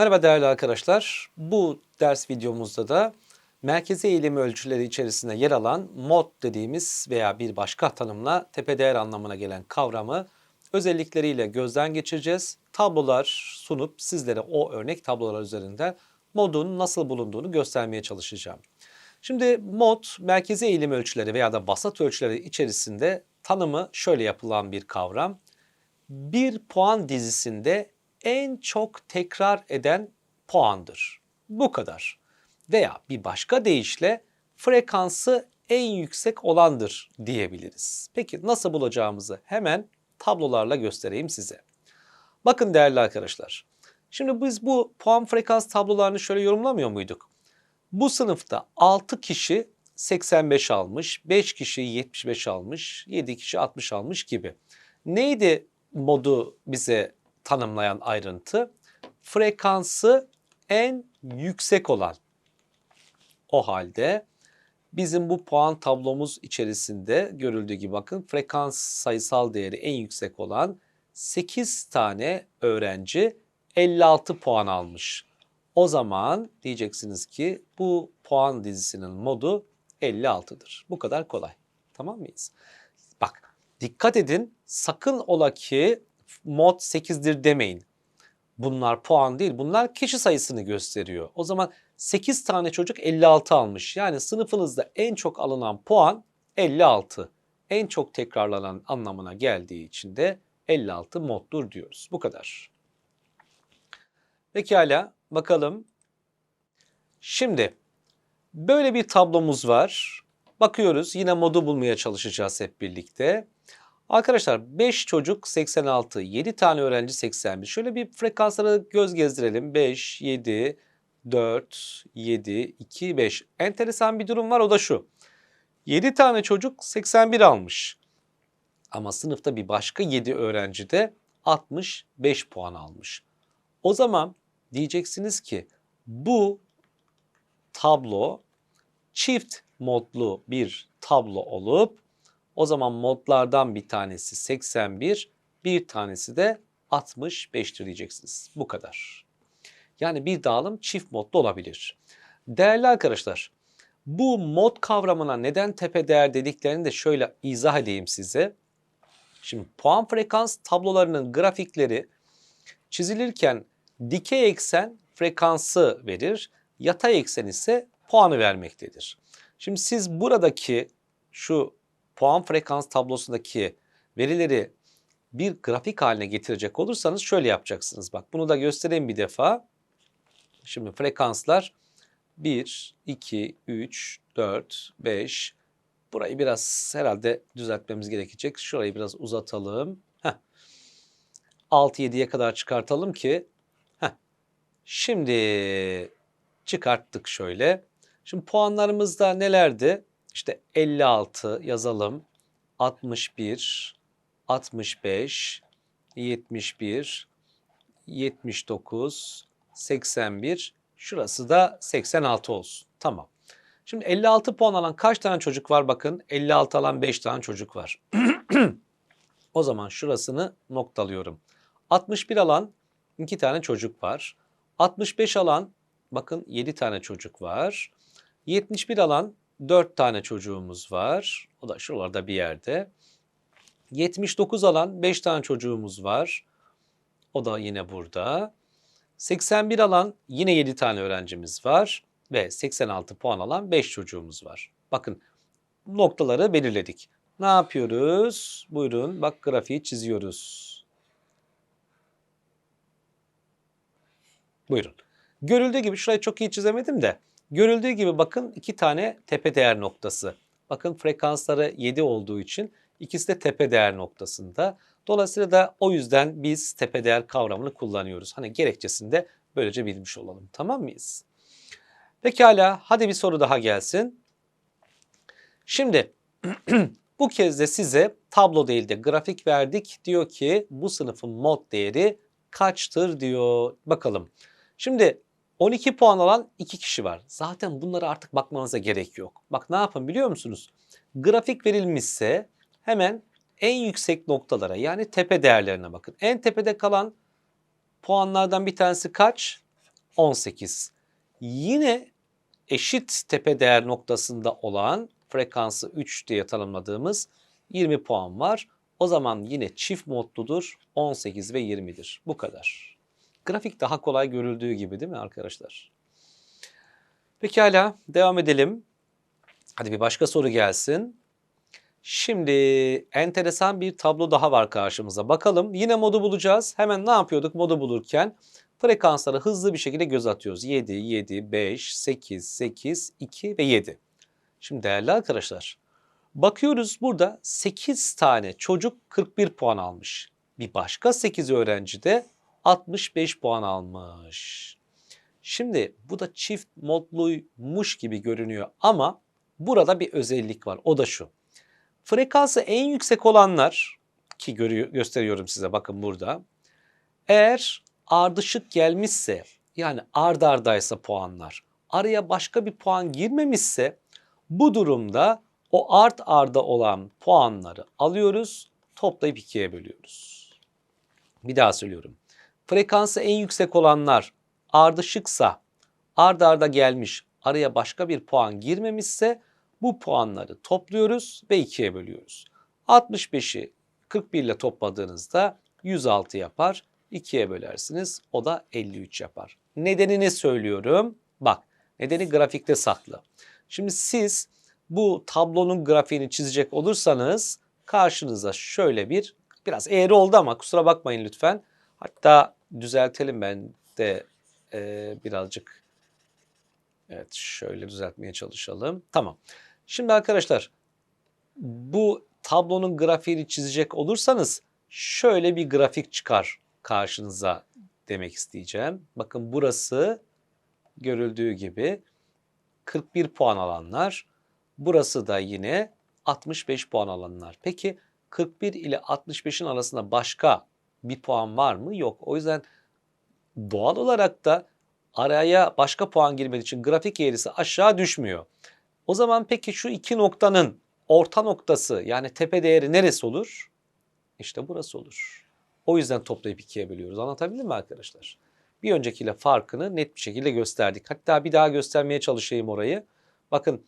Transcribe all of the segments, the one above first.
Merhaba değerli arkadaşlar. Bu ders videomuzda da merkezi eğilim ölçüleri içerisinde yer alan mod dediğimiz veya bir başka tanımla tepe değer anlamına gelen kavramı özellikleriyle gözden geçireceğiz. Tablolar sunup sizlere o örnek tablolar üzerinden modun nasıl bulunduğunu göstermeye çalışacağım. Şimdi mod merkezi eğilim ölçüleri veya da vasat ölçüleri içerisinde tanımı şöyle yapılan bir kavram. Bir puan dizisinde en çok tekrar eden puandır. Bu kadar. Veya bir başka deyişle frekansı en yüksek olandır diyebiliriz. Peki nasıl bulacağımızı hemen tablolarla göstereyim size. Bakın değerli arkadaşlar. Şimdi biz bu puan frekans tablolarını şöyle yorumlamıyor muyduk? Bu sınıfta 6 kişi 85 almış, 5 kişi 75 almış, 7 kişi 60 almış gibi. Neydi modu bize tanımlayan ayrıntı? Frekansı en yüksek olan. O halde bizim bu puan tablomuz içerisinde görüldüğü gibi bakın frekans sayısal değeri en yüksek olan 8 tane öğrenci 56 puan almış. O zaman diyeceksiniz ki bu puan dizisinin modu 56'dır. Bu kadar kolay. Tamam mıyız? Bak dikkat edin sakın ola ki mod 8'dir demeyin. Bunlar puan değil bunlar kişi sayısını gösteriyor. O zaman 8 tane çocuk 56 almış. Yani sınıfınızda en çok alınan puan 56. En çok tekrarlanan anlamına geldiği için de 56 moddur diyoruz. Bu kadar. Pekala bakalım. Şimdi böyle bir tablomuz var. Bakıyoruz yine modu bulmaya çalışacağız hep birlikte. Arkadaşlar 5 çocuk 86, 7 tane öğrenci 81. Şöyle bir frekanslara göz gezdirelim. 5, 7, 4, 7, 2, 5. Enteresan bir durum var o da şu. 7 tane çocuk 81 almış. Ama sınıfta bir başka 7 öğrenci de 65 puan almış. O zaman diyeceksiniz ki bu tablo çift modlu bir tablo olup o zaman modlardan bir tanesi 81, bir tanesi de 65'tir diyeceksiniz. Bu kadar. Yani bir dağılım çift modlu olabilir. Değerli arkadaşlar, bu mod kavramına neden tepe değer dediklerini de şöyle izah edeyim size. Şimdi puan frekans tablolarının grafikleri çizilirken dikey eksen frekansı verir, yatay eksen ise puanı vermektedir. Şimdi siz buradaki şu puan frekans tablosundaki verileri bir grafik haline getirecek olursanız şöyle yapacaksınız. Bak bunu da göstereyim bir defa. Şimdi frekanslar 1, 2, 3, 4, 5. Burayı biraz herhalde düzeltmemiz gerekecek. Şurayı biraz uzatalım. Heh. 6-7'ye kadar çıkartalım ki. Heh. Şimdi çıkarttık şöyle. Şimdi puanlarımızda nelerdi? İşte 56 yazalım. 61, 65, 71, 79, 81. Şurası da 86 olsun. Tamam. Şimdi 56 puan alan kaç tane çocuk var bakın. 56 alan 5 tane çocuk var. o zaman şurasını noktalıyorum. 61 alan 2 tane çocuk var. 65 alan bakın 7 tane çocuk var. 71 alan 4 tane çocuğumuz var. O da şuralarda bir yerde. 79 alan 5 tane çocuğumuz var. O da yine burada. 81 alan yine 7 tane öğrencimiz var. Ve 86 puan alan 5 çocuğumuz var. Bakın noktaları belirledik. Ne yapıyoruz? Buyurun bak grafiği çiziyoruz. Buyurun. Görüldüğü gibi şurayı çok iyi çizemedim de Görüldüğü gibi bakın iki tane tepe değer noktası. Bakın frekansları 7 olduğu için ikisi de tepe değer noktasında. Dolayısıyla da o yüzden biz tepe değer kavramını kullanıyoruz. Hani gerekçesini de böylece bilmiş olalım. Tamam mıyız? Pekala hadi bir soru daha gelsin. Şimdi bu kez de size tablo değil de grafik verdik. Diyor ki bu sınıfın mod değeri kaçtır diyor. Bakalım. Şimdi 12 puan alan 2 kişi var. Zaten bunlara artık bakmanıza gerek yok. Bak ne yapın biliyor musunuz? Grafik verilmişse hemen en yüksek noktalara yani tepe değerlerine bakın. En tepede kalan puanlardan bir tanesi kaç? 18. Yine eşit tepe değer noktasında olan frekansı 3 diye tanımladığımız 20 puan var. O zaman yine çift modludur 18 ve 20'dir. Bu kadar. Grafik daha kolay görüldüğü gibi değil mi arkadaşlar? Pekala devam edelim. Hadi bir başka soru gelsin. Şimdi enteresan bir tablo daha var karşımıza. Bakalım yine modu bulacağız. Hemen ne yapıyorduk modu bulurken? Frekanslara hızlı bir şekilde göz atıyoruz. 7, 7, 5, 8, 8, 2 ve 7. Şimdi değerli arkadaşlar bakıyoruz burada 8 tane çocuk 41 puan almış. Bir başka 8 öğrenci de 65 puan almış. Şimdi bu da çift modluymuş gibi görünüyor ama burada bir özellik var. O da şu. Frekansı en yüksek olanlar ki görüyor, gösteriyorum size bakın burada. Eğer ardışık gelmişse yani ard ardaysa puanlar araya başka bir puan girmemişse bu durumda o art arda olan puanları alıyoruz toplayıp ikiye bölüyoruz. Bir daha söylüyorum. Frekansı en yüksek olanlar ardışıksa ard arda gelmiş araya başka bir puan girmemişse bu puanları topluyoruz ve ikiye bölüyoruz. 65'i 41 ile topladığınızda 106 yapar. 2'ye bölersiniz. O da 53 yapar. Nedenini söylüyorum. Bak nedeni grafikte saklı. Şimdi siz bu tablonun grafiğini çizecek olursanız karşınıza şöyle bir biraz eğri oldu ama kusura bakmayın lütfen. Hatta düzeltelim ben de e, birazcık evet şöyle düzeltmeye çalışalım. Tamam. Şimdi arkadaşlar bu tablonun grafiğini çizecek olursanız şöyle bir grafik çıkar karşınıza demek isteyeceğim. Bakın burası görüldüğü gibi 41 puan alanlar. Burası da yine 65 puan alanlar. Peki 41 ile 65'in arasında başka bir puan var mı? Yok. O yüzden doğal olarak da araya başka puan girmediği için grafik eğrisi aşağı düşmüyor. O zaman peki şu iki noktanın orta noktası yani tepe değeri neresi olur? İşte burası olur. O yüzden toplayıp ikiye bölüyoruz. Anlatabildim mi arkadaşlar? Bir öncekiyle farkını net bir şekilde gösterdik. Hatta bir daha göstermeye çalışayım orayı. Bakın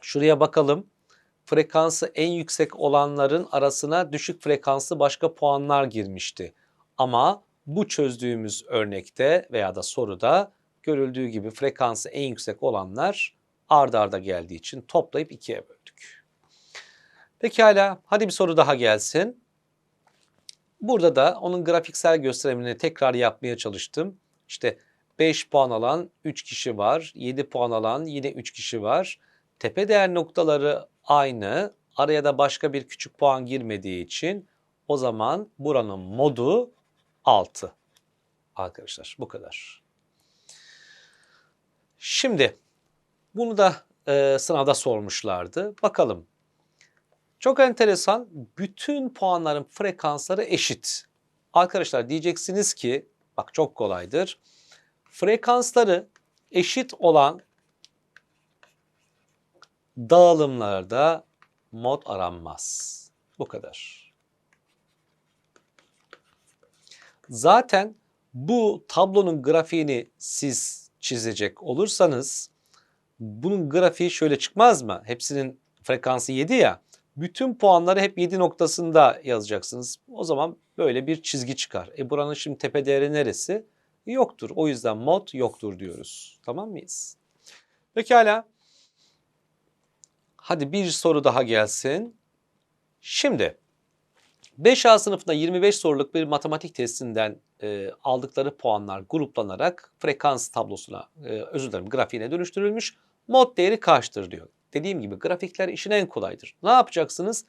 şuraya bakalım. Frekansı en yüksek olanların arasına düşük frekanslı başka puanlar girmişti. Ama bu çözdüğümüz örnekte veya da soruda görüldüğü gibi frekansı en yüksek olanlar ard arda geldiği için toplayıp ikiye böldük. Pekala hadi bir soru daha gelsin. Burada da onun grafiksel gösterimini tekrar yapmaya çalıştım. İşte 5 puan alan 3 kişi var. 7 puan alan yine 3 kişi var. Tepe değer noktaları aynı. Araya da başka bir küçük puan girmediği için o zaman buranın modu 6. Arkadaşlar bu kadar. Şimdi bunu da e, sınavda sormuşlardı. Bakalım. Çok enteresan. Bütün puanların frekansları eşit. Arkadaşlar diyeceksiniz ki bak çok kolaydır. Frekansları eşit olan dağılımlarda mod aranmaz. Bu kadar. Zaten bu tablonun grafiğini siz çizecek olursanız bunun grafiği şöyle çıkmaz mı? Hepsinin frekansı 7 ya. Bütün puanları hep 7 noktasında yazacaksınız. O zaman böyle bir çizgi çıkar. E buranın şimdi tepe değeri neresi? Yoktur. O yüzden mod yoktur diyoruz. Tamam mıyız? Pekala. Hadi bir soru daha gelsin. Şimdi 5A sınıfında 25 soruluk bir matematik testinden e, aldıkları puanlar gruplanarak frekans tablosuna, e, özür dilerim grafiğine dönüştürülmüş. Mod değeri kaçtır diyor. Dediğim gibi grafikler işin en kolaydır. Ne yapacaksınız?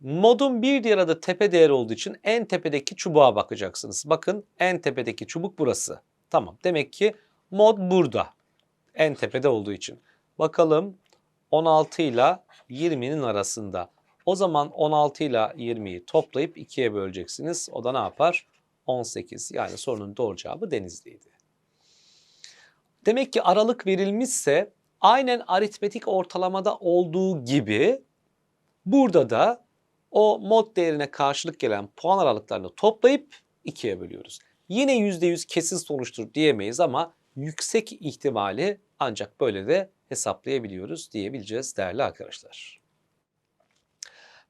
Modun bir diğer adı tepe değeri olduğu için en tepedeki çubuğa bakacaksınız. Bakın en tepedeki çubuk burası. Tamam demek ki mod burada. En tepede olduğu için. Bakalım 16 ile 20'nin arasında. O zaman 16 ile 20'yi toplayıp 2'ye böleceksiniz. O da ne yapar? 18. Yani sorunun doğru cevabı Denizli'ydi. Demek ki aralık verilmişse aynen aritmetik ortalamada olduğu gibi burada da o mod değerine karşılık gelen puan aralıklarını toplayıp 2'ye bölüyoruz. Yine %100 kesin sonuçtur diyemeyiz ama yüksek ihtimali ancak böyle de hesaplayabiliyoruz diyebileceğiz değerli arkadaşlar.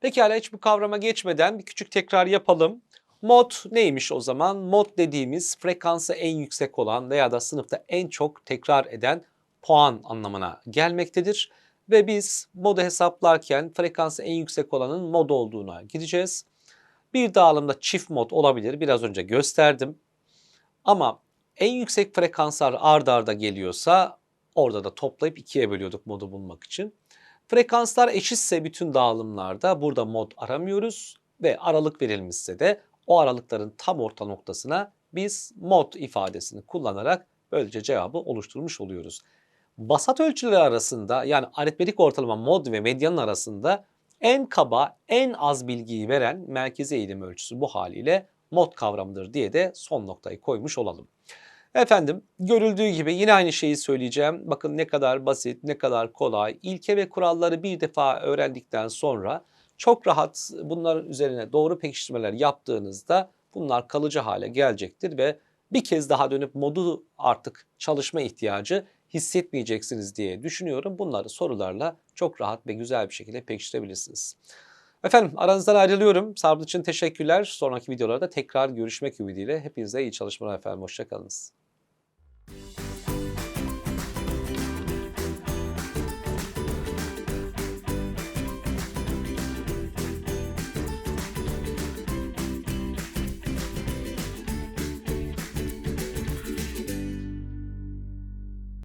Pekala hiç bu kavrama geçmeden bir küçük tekrar yapalım. Mod neymiş o zaman? Mod dediğimiz frekansı en yüksek olan veya da sınıfta en çok tekrar eden puan anlamına gelmektedir. Ve biz modu hesaplarken frekansı en yüksek olanın mod olduğuna gideceğiz. Bir dağılımda çift mod olabilir. Biraz önce gösterdim. Ama en yüksek frekanslar ard arda geliyorsa orada da toplayıp ikiye bölüyorduk modu bulmak için. Frekanslar eşitse bütün dağılımlarda burada mod aramıyoruz ve aralık verilmişse de o aralıkların tam orta noktasına biz mod ifadesini kullanarak böylece cevabı oluşturmuş oluyoruz. Basat ölçüleri arasında yani aritmetik ortalama mod ve medyanın arasında en kaba, en az bilgiyi veren merkezi eğilim ölçüsü bu haliyle mod kavramıdır diye de son noktayı koymuş olalım. Efendim görüldüğü gibi yine aynı şeyi söyleyeceğim. Bakın ne kadar basit, ne kadar kolay. İlke ve kuralları bir defa öğrendikten sonra çok rahat bunların üzerine doğru pekiştirmeler yaptığınızda bunlar kalıcı hale gelecektir ve bir kez daha dönüp modu artık çalışma ihtiyacı hissetmeyeceksiniz diye düşünüyorum. Bunları sorularla çok rahat ve güzel bir şekilde pekiştirebilirsiniz. Efendim aranızdan ayrılıyorum. Sabrınız için teşekkürler. Sonraki videolarda tekrar görüşmek ümidiyle. Hepinize iyi çalışmalar efendim. Hoşçakalınız. Thank you